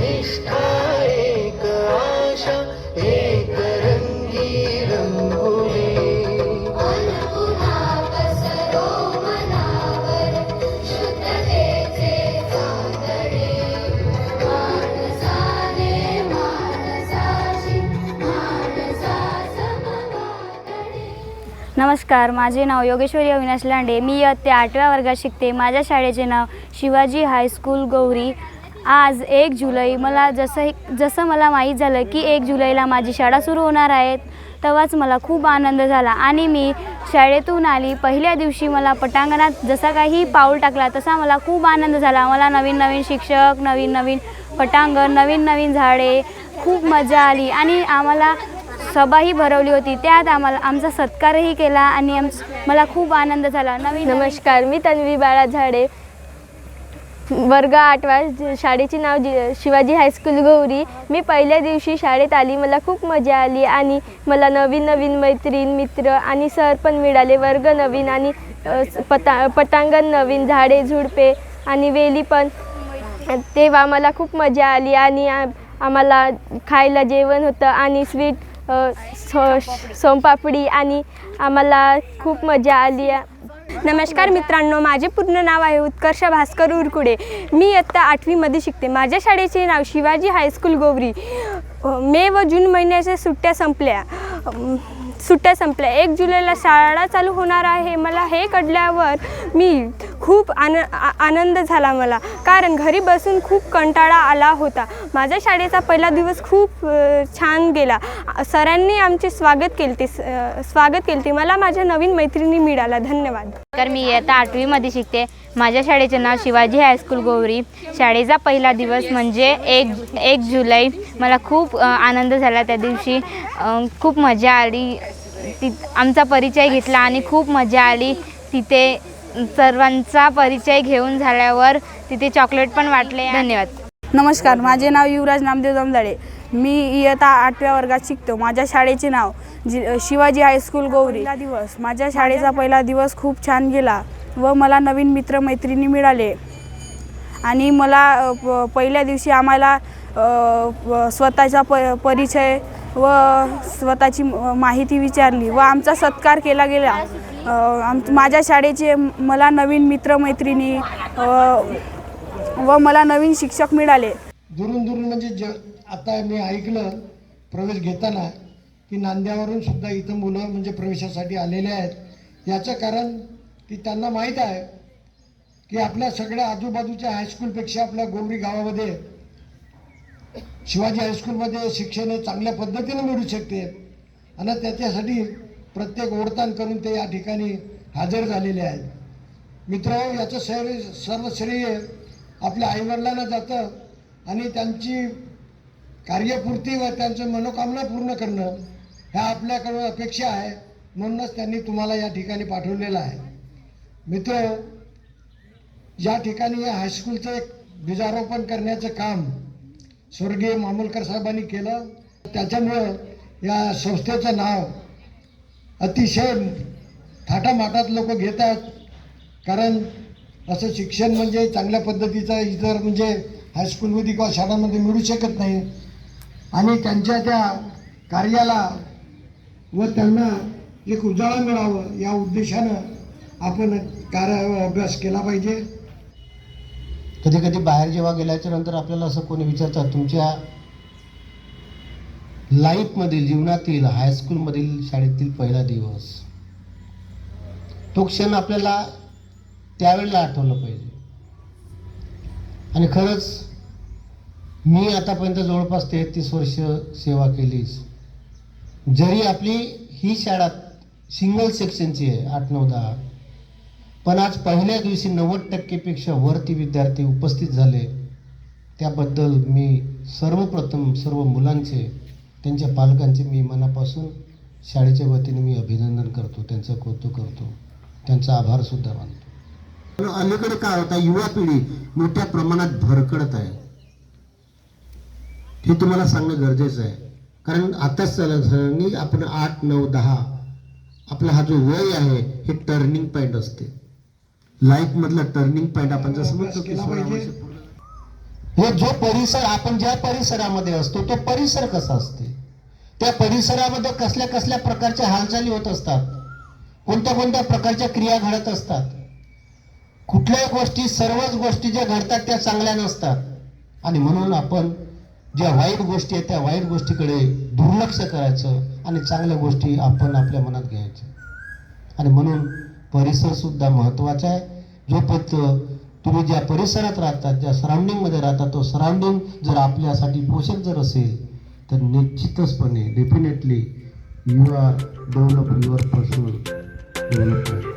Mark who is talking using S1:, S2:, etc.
S1: एक आशा एक रंगी
S2: नमस्कार माझे नाव योगेश्वरी अविनाश लांडे. मी इयत्ता आठव्या वर्गात शिकते. माझ्या शाळेचे नाव शिवाजी हायस्कूल गौरी. आज एक जुलै मला जसं जसं मला माहीत झालं की एक जुलैला माझी शाळा सुरू होणार आहे तेव्हाच मला खूप आनंद झाला. आणि मी शाळेतून आली पहिल्या दिवशी मला पटांगणात जसा काही पाऊल टाकला तसा मला खूप आनंद झाला. मला नवीन नवीन शिक्षक नवीन नवीन पटांगण नवीन नवीन झाडे खूप मजा आली. आणि आम्हाला सभाही भरवली होती. त्यात आम्हाला आमचा सत्कारही केला आणि आम मला खूप आनंद झाला. नवीन
S3: नमस्कार मी तन्वी बाळा झाडे वर्ग आठवा शाळेचे नाव जि शिवाजी हायस्कूल गौरी. मी पहिल्या दिवशी शाळेत आली मला खूप मजा आली आणि मला नवीन नवीन मैत्रीण मित्र आणि सर पण मिळाले. वर्ग नवीन आणि पता पटांगण नवीन झाडे झुडपे आणि वेली पण. तेव्हा मला खूप मजा आली आणि आम्हाला खायला जेवण होतं आणि स्वीट सोमपापडी आणि आम्हाला खूप मजा आली. नमस्कार मित्रांनो माझे पूर्ण नाव आहे उत्कर्ष भास्कर उरकुडे. मी इयत्ता आठवीमध्ये शिकते. माझ्या शाळेचे नाव शिवाजी हायस्कूल गोवरी. मे व जून महिन्याच्या सुट्ट्या संपल्या. सुट्ट्या संपल्या. एक जुलैला शाळा चालू होणार आहे. मला हे कळल्यावर मी खूप आन आनंद झाला मला. कारण घरी बसून खूप कंटाळा आला होता. माझ्या शाळेचा पहिला दिवस खूप छान गेला. सरांनी आमचे स्वागत केले स्वागत केले मला माझ्या नवीन मैत्रिणी मिळाला धन्यवाद.
S2: तर मी इयत्ता आठवीमध्ये शिकते. माझ्या शाळेचे नाव शिवाजी हायस्कूल गौरी. शाळेचा पहिला दिवस म्हणजे एक एक जुलै. मला खूप आनंद झाला त्या दिवशी. खूप मजा आली. ति आमचा परिचय घेतला आणि खूप मजा आली. तिथे सर्वांचा परिचय घेऊन झाल्यावर तिथे चॉकलेट पण वाटले. धन्यवाद.
S4: नमस्कार माझे नाव युवराज नामदेव जमदाडे मी इयत्ता आठव्या वर्गात शिकतो. माझ्या शाळेचे नाव जि शिवाजी हायस्कूल गौरी. पहिला दिवस. माझ्या शाळेचा पहिला दिवस खूप छान गेला व मला नवीन मित्रमैत्रिणी मिळाले. आणि मला पहिल्या दिवशी आम्हाला स्वतःचा प परिचय व स्वतःची माहिती विचारली व आमचा सत्कार केला गेला. आम माझ्या शाळेचे मला नवीन मित्रमैत्रिणी व मला नवीन शिक्षक मिळाले.
S5: दुरून दुरून म्हणजे ज आता मी ऐकलं प्रवेश घेताना की नांद्यावरून सुद्धा इथं मुलं म्हणजे प्रवेशासाठी आलेले आहेत. याचं कारण की त्यांना माहीत आहे की आपल्या सगळ्या आजूबाजूच्या हायस्कूलपेक्षा आपल्या गोमरी गावामध्ये शिवाजी हायस्कूलमध्ये शिक्षण हे चांगल्या पद्धतीनं मिळू शकते. आणि त्याच्यासाठी प्रत्येक ओढताण करून ते या ठिकाणी हजर झालेले आहेत. मित्र याचं सर्व सर्व श्रेय आपल्या आईवडिलांना जातं आणि त्यांची कार्यपूर्ती व त्यांचं मनोकामना पूर्ण करणं ह्या आपल्याकडून अपेक्षा आहे. म्हणूनच त्यांनी तुम्हाला या ठिकाणी पाठवलेलं आहे. मित्र या ठिकाणी या हायस्कूलचं एक बीजारोपण करण्याचं काम स्वर्गीय मामोलकर साहेबांनी केलं. त्याच्यामुळं या संस्थेचं नाव अतिशय थाटामाटात लोक घेतात. कारण असं शिक्षण म्हणजे चांगल्या पद्धतीचं इतर म्हणजे हायस्कूलमध्ये किंवा शाळांमध्ये मिळू शकत नाही. आणि त्यांच्या त्या कार्याला व त्यांना एक उजाळा मिळावं या उद्देशानं आपण कार्य अभ्यास केला पाहिजे.
S6: कधी कधी बाहेर जेव्हा गेल्याच्यानंतर आपल्याला असं कोणी विचारतात तुमच्या लाईफमधील जीवनातील हायस्कूलमधील शाळेतील पहिला दिवस. तो क्षण आपल्याला त्यावेळेला आठवलं पाहिजे. आणि खरंच मी आतापर्यंत जवळपास तेहतीस वर्ष सेवा केलीस जरी आपली ही शाळा सिंगल सेक्शनची आहे आठ नऊ दहा पण आज पहिल्या दिवशी नव्वद टक्केपेक्षा वरती विद्यार्थी उपस्थित झाले. त्याबद्दल मी सर्वप्रथम सर्व मुलांचे त्यांच्या पालकांचे मी मनापासून शाळेच्या वतीने मी अभिनंदन करतो त्यांचं कौतुक करतो त्यांचा आभारसुद्धा मानतो. अलीकडे काय होता युवा पिढी मोठ्या प्रमाणात भरकळत आहे. हे तुम्हाला सांगणं गरजेचं आहे. कारण आताच सरांनी आपण आठ नऊ दहा आपला हा जो वय आहे हे टर्निंग पॉईंट असते. लाईफ मधला टर्निंग पॉईंट आपण जसं म्हणतो की हे जो परिसर आपण ज्या परिसरामध्ये असतो तो परिसर कसा असते? त्या परिसरामध्ये कसल्या कसल्या प्रकारच्या हालचाली होत असतात? कोणत्या कोणत्या प्रकारच्या क्रिया घडत असतात? कुठल्याही गोष्टी सर्वच गोष्टी ज्या घडतात त्या चांगल्या नसतात. आणि म्हणून आपण ज्या वाईट गोष्टी आहेत त्या वाईट गोष्टीकडे दुर्लक्ष करायचं आणि चांगल्या गोष्टी आपण आपल्या मनात घ्यायच्या. आणि म्हणून परिसर सुद्धा महत्त्वाचा आहे. जो तुम्ही ज्या परिसरात राहतात ज्या सराउंडिंगमध्ये राहतात तो सराउंडिंग जर आपल्यासाठी पोषक जर असेल तर निश्चितचपणे definitely you are develop your personal development